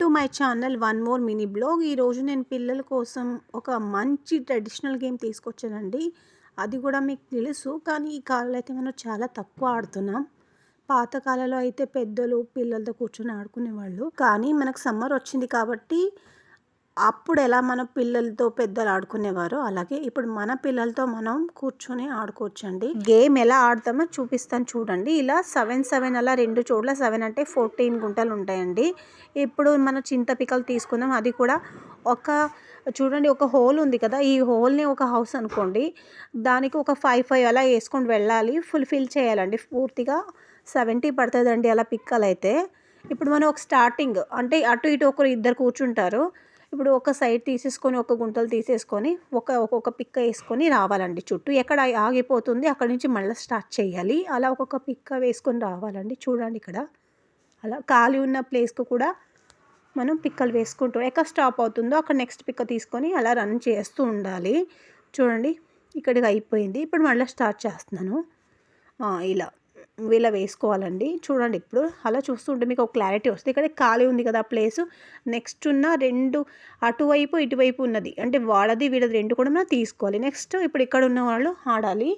To my channel one more mini blog. ఈరోజు నేను పిల్లల కోసం ఒక మంచి ట్రెడిషనల్ గేమ్ తీసుకొచ్చానండి. అది కూడా మీకు తెలుసు కానీ ఈ కాలంలో అయితే మనం చాలా తక్కువ ఆడుతున్నాం. పాతకాలంలో అయితే పెద్దలు పిల్లలతో కూర్చొని ఆడుకునేవాళ్ళు. కానీ మనకు సమ్మర్ వచ్చింది కాబట్టి అప్పుడు ఎలా మన పిల్లలతో పెద్దలు ఆడుకునేవారో అలాగే ఇప్పుడు మన పిల్లలతో మనం కూర్చొని ఆడుకోవచ్చండి. గేమ్ ఎలా ఆడతామో చూపిస్తాను చూడండి. ఇలా సెవెన్ సెవెన్ అలా రెండు చోట్ల సెవెన్ అంటే ఫోర్టీన్ గుంటలు ఉంటాయండి. ఇప్పుడు మన చింతపిక్కలు తీసుకుందాం. అది కూడా ఒక చూడండి ఒక హోల్ ఉంది కదా. ఈ హోల్ని ఒక హౌస్ అనుకోండి. దానికి ఒక ఫైవ్ ఫైవ్ అలా వేసుకొని వెళ్ళాలి. ఫుల్ఫిల్ చేయాలండి. పూర్తిగా సెవెంటీ పడుతుందండి అలా పిక్కలు అయితే ఇప్పుడు మనం ఒక స్టార్టింగ్ అంటే అటు ఇటు ఒకరు ఇద్దరు కూర్చుంటారు. ఇప్పుడు ఒక సైడ్ తీసేసుకొని ఒక గుంటలు తీసేసుకొని ఒక ఒక్కొక్క పిక్క వేసుకొని రావాలండి చుట్టూ. ఎక్కడ ఆగిపోతుంది అక్కడ నుంచి మళ్ళీ స్టార్ట్ చేయాలి. అలా ఒక్కొక్క పిక్క వేసుకొని రావాలండి. చూడండి ఇక్కడ. అలా ఖాళీ ఉన్న ప్లేస్కు కూడా మనం పిక్కలు వేసుకుంటాం ఎక్కడ స్టాప్ అవుతుందో అక్కడ నెక్స్ట్ పిక్క తీసుకొని అలా రన్ చేస్తూ ఉండాలి. చూడండి ఇక్కడికి అయిపోయింది. ఇప్పుడు మళ్ళీ స్టార్ట్ చేస్తున్నాను. ఇలా. ఇలా వేసుకోవాలండి. చూడండి ఇప్పుడు అలా చూస్తుంటే మీకు ఒక క్లారిటీ వస్తుంది. ఇక్కడ ఖాళీ ఉంది కదా ప్లేస్ నెక్స్ట్ ఉన్న రెండు అటువైపు ఇటువైపు ఉన్నది. అంటే వాళ్ళది వీళ్ళది రెండు కూడా మనం తీసుకోవాలి. నెక్స్ట్ ఇప్పుడు ఇక్కడ ఉన్న వాళ్ళు ఆడాలి.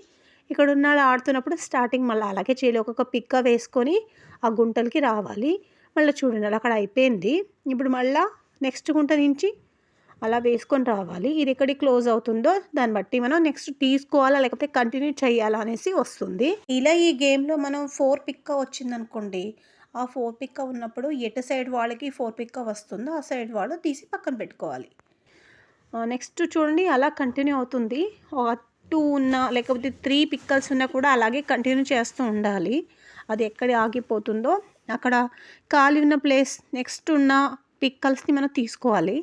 ఇక్కడ ఉన్న వాళ్ళు ఆడుతున్నప్పుడు స్టార్టింగ్ మళ్ళీ అలాగే చేయాలి. ఒక్కొక్క పిక్క వేసుకొని ఆ గుంటలకి రావాలి. మళ్ళీ చూడండి అక్కడ అయిపోయింది. ఇప్పుడు మళ్ళీ నెక్స్ట్ గుంట నుంచి అలా వేసుకొని రావాలి. ఇది ఎక్కడికి క్లోజ్ అవుతుందో దాన్ని బట్టి మనం నెక్స్ట్ తీసుకోవాలా లేకపోతే కంటిన్యూ చేయాలా అనేసి వస్తుంది. ఇలా ఈ గేమ్లో మనం ఫోర్ పిక్క వచ్చిందనుకోండి ఆ ఫోర్ పిక్క ఉన్నప్పుడు ఎటు సైడ్ వాళ్ళకి ఫోర్ పిక్క వస్తుందో ఆ సైడ్ వాళ్ళు తీసి పక్కన పెట్టుకోవాలి. నెక్స్ట్ చూడండి అలా కంటిన్యూ అవుతుంది. టూ ఉన్న లేకపోతే త్రీ పిక్కల్స్ ఉన్నా కూడా అలాగే కంటిన్యూ చేస్తూ ఉండాలి. అది ఎక్కడ ఆగిపోతుందో అక్కడ ఖాళీ ఉన్న ప్లేస్ నెక్స్ట్ ఉన్న పిక్కల్స్ని మనం తీసుకోవాలి.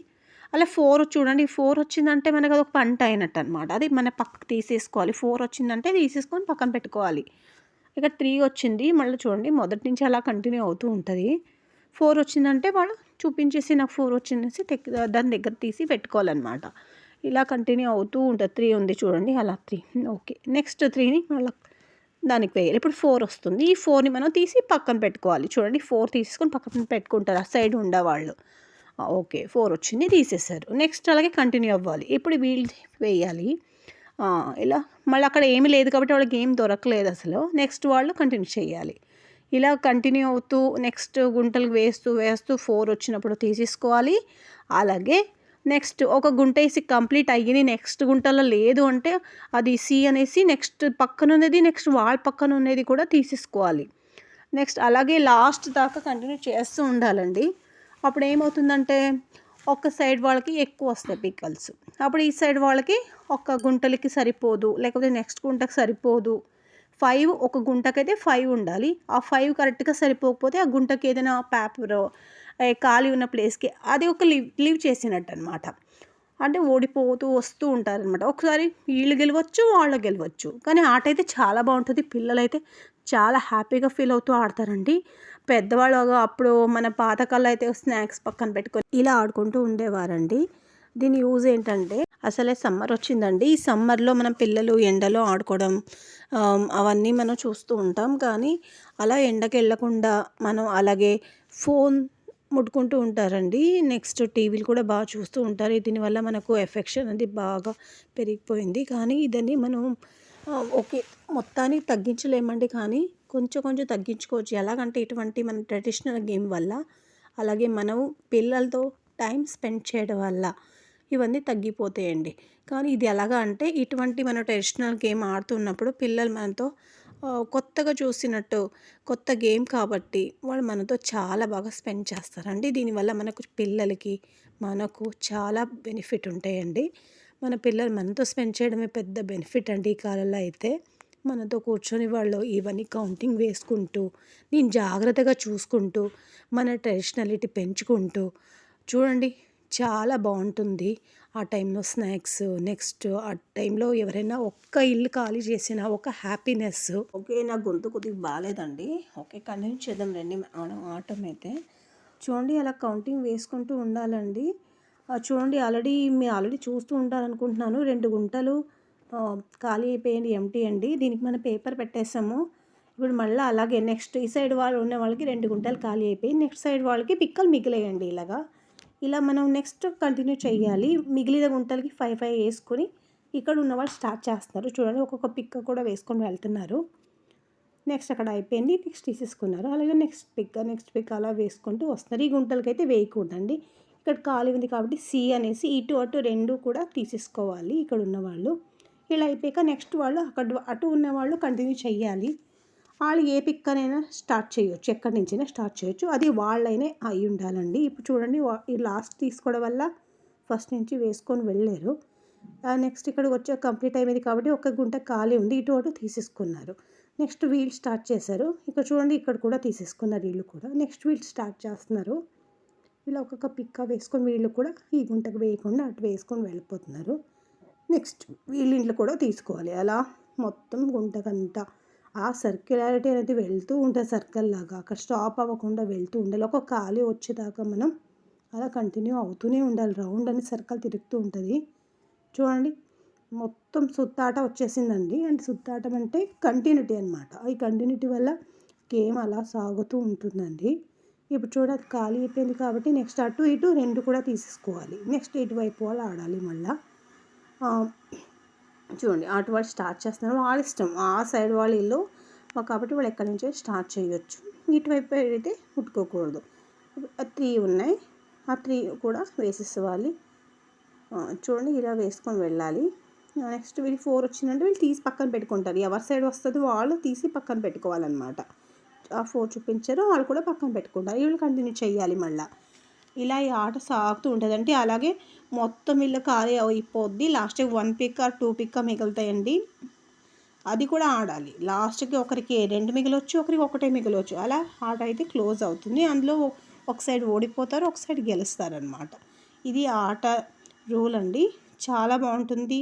అలా ఫోర్ చూడండి ఫోర్ వచ్చిందంటే మనకు అదొక పంట అయినట్టు అనమాట అది మన పక్కకు తీసేసుకోవాలి. ఫోర్ వచ్చిందంటే తీసేసుకొని పక్కన పెట్టుకోవాలి. ఇక త్రీ వచ్చింది. మళ్ళీ చూడండి మొదటి నుంచి అలా కంటిన్యూ అవుతూ ఉంటుంది. ఫోర్ వచ్చిందంటే వాళ్ళు చూపించేసి నాకు ఫోర్ వచ్చిందేసి దాని దగ్గర తీసి పెట్టుకోవాలన్నమాట. ఇలా కంటిన్యూ అవుతూ ఉంటుంది. త్రీ ఉంది చూడండి అలా త్రీ. ఓకే. నెక్స్ట్ త్రీని మళ్ళీ దానికి వేయాలి. ఇప్పుడు ఫోర్ వస్తుంది. ఈ ఫోర్ని మనం తీసి పక్కన పెట్టుకోవాలి. చూడండి ఫోర్ తీసుకొని పక్కన పెట్టుకుంటారు. ఆ సైడ్ ఉండేవాళ్ళు. ఓకే ఫోర్ వచ్చింది తీసేశారు. నెక్స్ట్ అలాగే కంటిన్యూ అవ్వాలి. ఇప్పుడు వీల్ వేయాలి? ఇలా మళ్ళీ అక్కడ ఏమీ లేదు కాబట్టి వాళ్ళకి ఏం దొరకలేదు అసలు. నెక్స్ట్ వాళ్ళు కంటిన్యూ చేయాలి. ఇలా కంటిన్యూ అవుతూ నెక్స్ట్ గుంటలు వేస్తూ వేస్తూ ఫోర్ వచ్చినప్పుడు తీసేసుకోవాలి. అలాగే నెక్స్ట్ ఒక గుంట వేసి కంప్లీట్ అయ్యింది నెక్స్ట్ గుంటలో లేదు అంటే అది సి అనేసి నెక్స్ట్ పక్కన ఉన్నది నెక్స్ట్ వాళ్ళ పక్కన ఉన్నది కూడా తీసేసుకోవాలి. నెక్స్ట్ అలాగే లాస్ట్ దాకా కంటిన్యూ చేస్తూ ఉండాలండి. అప్పుడు ఏమవుతుందంటే ఒక సైడ్ వాళ్ళకి ఎక్కువ వస్తాయి పిక్కల్స్. అప్పుడు ఈ సైడ్ వాళ్ళకి ఒక గుంటలకి సరిపోదు లేకపోతే నెక్స్ట్ గుంటకి సరిపోదు. ఫైవ్ ఒక గుంటకైతే ఫైవ్ ఉండాలి. ఆ ఫైవ్ కరెక్ట్గా సరిపోకపోతే ఆ గుంటకి ఏదైనా పేపర్ ఖాళీ ఉన్న ప్లేస్కి అది ఒక లీవ్ లీవ్ చేసినట్టు అనమాట అంటే ఓడిపోతూ వస్తూ ఉంటారనమాట ఒకసారి వీళ్ళు గెలవచ్చు వాళ్ళు గెలవచ్చు. కానీ ఆట అయితే చాలా బాగుంటుంది. పిల్లలైతే చాలా హ్యాపీగా ఫీల్ అవుతూ ఆడతారండి. పెద్దవాళ్ళు అప్పుడు మన పాతకాలం అయితే స్నాక్స్ పక్కన పెట్టుకొని ఇలా ఆడుకుంటూ ఉండేవారండి. దీని యూజ్ ఏంటంటే అసలే సమ్మర్ వచ్చిందండి. ఈ సమ్మర్లో మనం పిల్లలు ఎండలో ఆడుకోవడం అవన్నీ మనం చూస్తూ ఉంటాం. కానీ అలా ఎండకి వెళ్ళకుండా మనం అలాగే ఫోన్ ముట్టుకుంటూ ఉంటారండి. నెక్స్ట్ టీవీలు కూడా బాగా చూస్తూ ఉంటారు. దీనివల్ల మనకు ఎఫెక్షన్ అనేది బాగా పెరిగిపోయింది. కానీ ఇదని మనం ఓకే మొత్తాన్ని తగ్గించలేమండి. కానీ కొంచెం కొంచెం తగ్గించుకోవచ్చు. ఎలాగంటే ఇటువంటి మన ట్రెడిషనల్ గేమ్ వల్ల అలాగే మనం పిల్లలతో టైం స్పెండ్ చేయడం వల్ల ఇవన్నీ తగ్గిపోతాయండి. కానీ ఇది ఎలాగా అంటే ఇటువంటి మన ట్రెడిషనల్ గేమ్ ఆడుతున్నప్పుడు పిల్లలు మనతో కొత్తగా చూసినట్టు కొత్త గేమ్ కాబట్టి వాళ్ళు మనతో చాలా బాగా స్పెండ్ చేస్తారండి. దీనివల్ల మనకు పిల్లలకి మనకు చాలా బెనిఫిట్ ఉంటాయండి. మన పిల్లలు మనతో స్పెండ్ చేయడమే పెద్ద బెనిఫిట్ అండి ఈ కాలంలో అయితే. మనతో కూర్చొని వాళ్ళు ఇవన్నీ కౌంటింగ్ వేసుకుంటూ నేను జాగ్రత్తగా చూసుకుంటూ మన ట్రెడిషనాలిటీ పెంచుకుంటూ చూడండి చాలా బాగుంటుంది. ఆ టైంలో స్నాక్స్ నెక్స్ట్ ఆ టైంలో ఎవరైనా ఒక్క ఇల్లు ఖాళీ చేసిన ఒక హ్యాపీనెస్. ఓకే నా గొంతు కొద్దిగా బాగాలేదండి. ఓకే కంటిన్యూ చేద్దాం రండి. ఆటం అయితే చూడండి అలా కౌంటింగ్ వేసుకుంటూ ఉండాలండి. చూడండి ఆల్రెడీ మీరు ఆల్రెడీ చూస్తూ ఉంటారనుకుంటున్నాను రెండు గుంటలు ఖాళీ అయిపోయింది ఎంటీ అండి. దీనికి మనం పేపర్ పెట్టేసాము ఇప్పుడు మళ్ళీ అలాగే నెక్స్ట్ ఈ సైడ్ వాళ్ళు ఉన్న వాళ్ళకి రెండు గుంటలు ఖాళీ అయిపోయి నెక్స్ట్ సైడ్ వాళ్ళకి పిక్కలు మిగిలేయండి ఇలాగా. ఇలా మనం నెక్స్ట్ కంటిన్యూ చేయాలి. మిగిలిన గుంటలకి ఫైవ్ ఫైవ్ వేసుకొని ఇక్కడ ఉన్న వాళ్ళు స్టార్ట్ చేస్తున్నారు. చూడండి ఒక్కొక్క పిక్క కూడా వేసుకొని వెళ్తున్నారు. నెక్స్ట్ అక్కడ అయిపోయింది. నెక్స్ట్ తీసేసుకున్నారు. అలాగే నెక్స్ట్ పిక్ నెక్స్ట్ పిక్ అలా వేసుకుంటూ వస్తున్నారు. ఈ గుంటలకి అయితే వేయకూడదండి. ఇక్కడ ఖాళీ ఉంది కాబట్టి సి అనేసి ఇటు అటు రెండు కూడా తీసేసుకోవాలి ఇక్కడ ఉన్నవాళ్ళు. ఇలా అయిపోయాక నెక్స్ట్ వాళ్ళు అక్కడ అటు ఉన్నవాళ్ళు కంటిన్యూ చేయాలి. వాళ్ళు ఏ పిక్ స్టార్ట్ చేయొచ్చు ఎక్కడి నుంచైనా స్టార్ట్ చేయొచ్చు. అది వాళ్ళైనా అయి ఉండాలండి. ఇప్పుడు చూడండి ఈ లాస్ట్ తీసుకోవడం వల్ల ఫస్ట్ నుంచి వేసుకొని వెళ్ళారు నెక్స్ట్ ఇక్కడికి వచ్చే కంప్లీట్ అయిపోయింది కాబట్టి ఒక గుంట ఖాళీ ఉంది. ఇటు అటు తీసేసుకున్నారు. నెక్స్ట్ వీల్ స్టార్ట్ చేశారు. ఇక్కడ చూడండి ఇక్కడ కూడా తీసేసుకున్నారు వీళ్ళు కూడా. నెక్స్ట్ వీల్ స్టార్ట్ చేస్తున్నారు. ఇలా ఒక్కొక్క పిక్క వేసుకొని వీళ్ళు కూడా ఈ గుంటకు వేయకుండా అటు వేసుకొని వెళ్ళిపోతున్నారు. నెక్స్ట్ వీళ్ళింట్లో కూడా తీసుకోవాలి. అలా మొత్తం గుంటకంతా ఆ సర్క్యులారిటీ అనేది వెళ్తూ ఉంటుంది సర్కిల్ లాగా. అక్కడ స్టాప్ అవ్వకుండా వెళ్తూ ఉండాలి. ఒక ఖాళీ వచ్చేదాకా మనం అలా కంటిన్యూ అవుతూనే ఉండాలి. రౌండ్ అని సర్కిల్ తిరుగుతూ ఉంటుంది. చూడండి. మొత్తం సుత్తాట వచ్చేసిందండి. అంటే సుత్తాటం అంటే కంటిన్యూటీ అనమాట ఈ కంటిన్యూటీ వల్ల గేమ్ అలా సాగుతూ ఉంటుందండి. ఇప్పుడు చూడ ఖాళీ అయిపోయింది కాబట్టి నెక్స్ట్ అటు ఇటు రెండు కూడా తీసేసుకోవాలి. నెక్స్ట్ ఇటువైపు వాళ్ళు ఆడాలి మళ్ళీ. చూడండి అటు వాళ్ళు స్టార్ట్ చేస్తున్నారు. వాళ్ళ ఇష్టం. ఆ సైడ్ వాళ్ళ ఇల్లు కాబట్టి వాళ్ళు ఎక్కడి నుంచో స్టార్ట్ చేయొచ్చు. ఇటువైపు అయితే ముట్టుకోకూడదు త్రీ ఉన్నాయి. ఆ త్రీ కూడా వేసేసేవాలి. చూడండి ఇలా వేసుకొని వెళ్ళాలి. నెక్స్ట్ వీళ్ళు ఫోర్ వచ్చిందంటే వీళ్ళు తీసి పక్కన పెట్టుకుంటారు. ఎవరి సైడ్ వస్తుంది వాళ్ళు తీసి పక్కన పెట్టుకోవాలన్నమాట. ఆ ఫోర్ చూపించారు. వాళ్ళు కూడా పక్కన పెట్టుకుంటారు. వీళ్ళు కంటిన్యూ చేయాలి మళ్ళీ. ఇలా ఈ ఆట సాగుతూ ఉంటుంది అంటే అలాగే మొత్తం ఇల్లు ఖాళీ అయిపోద్ది. లాస్ట్కి one pick or two pick మిగులుతాయండి. అది కూడా ఆడాలి. లాస్ట్కి ఒకరికి రెండు మిగలొచ్చు ఒకరికి ఒకటే మిగలొచ్చు. అలా ఆట అయితే క్లోజ్ అవుతుంది. అందులో ఒక సైడ్ ఓడిపోతారు ఒక సైడ్ గెలుస్తారనమాట ఇది ఆట రూల్ అండి. చాలా బాగుంటుంది.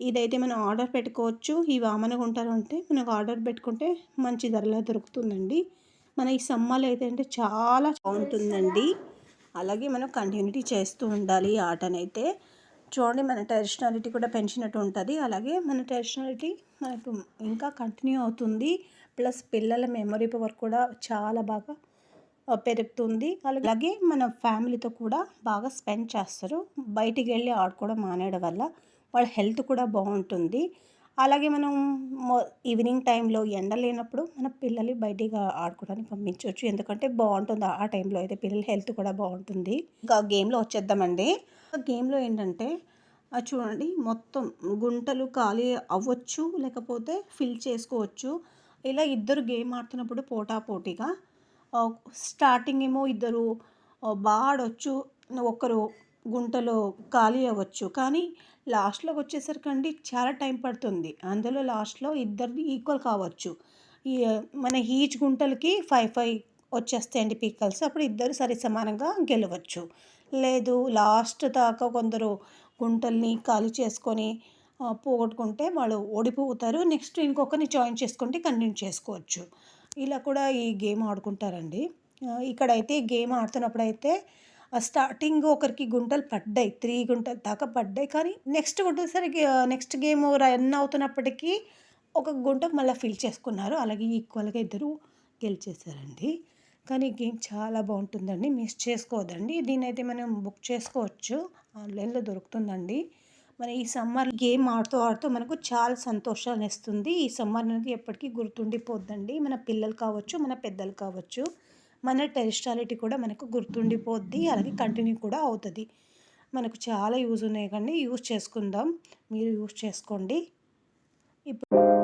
ఇదైతే మనం ఆర్డర్ పెట్టుకోవచ్చు. ఈ వామన అంటే మనకు ఆర్డర్ పెట్టుకుంటే మంచి ధరలో దొరుకుతుందండి. మన ఈ సమ్మలు అయితే అంటే చాలా బాగుంటుందండి. అలాగే మనం కంటిన్యూటీ చేస్తూ ఉండాలి ఈ ఆటనైతే. చూడండి మన టెరిషనాలిటీ కూడా పెంచినట్టు ఉంటుంది. అలాగే మన టెరిషనాలిటీ మనకు ఇంకా కంటిన్యూ అవుతుంది. ప్లస్ పిల్లల మెమరీ పవర్ కూడా చాలా బాగా పెరుగుతుంది. అలాగే మన ఫ్యామిలీతో కూడా బాగా స్పెండ్ చేస్తారు. బయటికి వెళ్ళి ఆడుకోవడం మానేయడం వల్ల వాళ్ళ హెల్త్ కూడా బాగుంటుంది. అలాగే మనం ఈవినింగ్ టైంలో ఎండ లేనప్పుడు మన పిల్లల్ని బయటికి ఆడుకోవడానికి పంపించవచ్చు. ఎందుకంటే బాగుంటుంది. ఆ టైంలో అయితే పిల్లల హెల్త్ కూడా బాగుంటుంది. ఇంకా గేమ్లో వచ్చేద్దామండి. ఆ గేమ్లో ఏంటంటే చూడండి మొత్తం గుంటలు ఖాళీ అవ్వచ్చు లేకపోతే ఫిల్ చేసుకోవచ్చు. ఇలా ఇద్దరు గేమ్ ఆడుతున్నప్పుడు పోటా పోటీగా స్టార్టింగ్ ఏమో ఇద్దరు బాగా ఆడవచ్చు ఒకరు గుంటలో ఖాళీ అవ్వచ్చు. కానీ లాస్ట్లోకి వచ్చేసరికి చాలా టైం పడుతుంది. అందులో లాస్ట్లో ఇద్దరిది ఈక్వల్ కావచ్చు. ఈ మన ఈచ్ గుంటలకి ఫైవ్ ఫైవ్ వచ్చేస్తాయండి పీకల్స్. అప్పుడు ఇద్దరు సరి సమానంగా గెలవచ్చు. లేదు లాస్ట్ దాకా కొందరు గుంటల్ని ఖాళీ చేసుకొని పోగొట్టుకుంటే వాళ్ళు ఓడిపోతారు. నెక్స్ట్ ఇంకొకరిని జాయిన్ చేసుకుంటే కంటిన్యూ చేసుకోవచ్చు. ఇలా కూడా ఈ గేమ్ ఆడుకుంటారండి. ఇక్కడైతే గేమ్ ఆడుతున్నప్పుడు అయితే స్టార్టింగ్ ఒకరికి గుంటలు పడ్డాయి త్రీ గుంటలు దాకా పడ్డాయి. కానీ నెక్స్ట్ గుంటసరికి నెక్స్ట్ గేమ్ రన్ అవుతున్నప్పటికీ ఒక గుంట మళ్ళీ ఫిల్ చేసుకున్నారు. అలాగే ఈక్వల్గా ఇద్దరు గెలిచేశారండి. కానీ గేమ్ చాలా బాగుంటుందండి. మిస్ చేసుకోవద్దండి. దీని అయితే మనం బుక్ చేసుకోవచ్చు. ఆన్లైన్లో దొరుకుతుందండి. మన ఈ సమ్మర్ గేమ్ ఆడుతూ ఆడుతూ మనకు చాలా సంతోషాన్ని ఇస్తుంది. ఈ సమ్మర్ అనేది ఎప్పటికీ గుర్తుండిపోద్దండి. మన పిల్లలు కావచ్చు మన పెద్దలు కావచ్చు. మన టెరిస్టాలిటీ కూడా మనకు గుర్తుండిపోద్ది అలాగే కంటిన్యూ కూడా అవుతుంది. మనకు చాలా యూజ్ ఉన్నాయి కానీ యూజ్ చేసుకుందాం. మీరు యూజ్ చేసుకోండి. ఇప్పుడు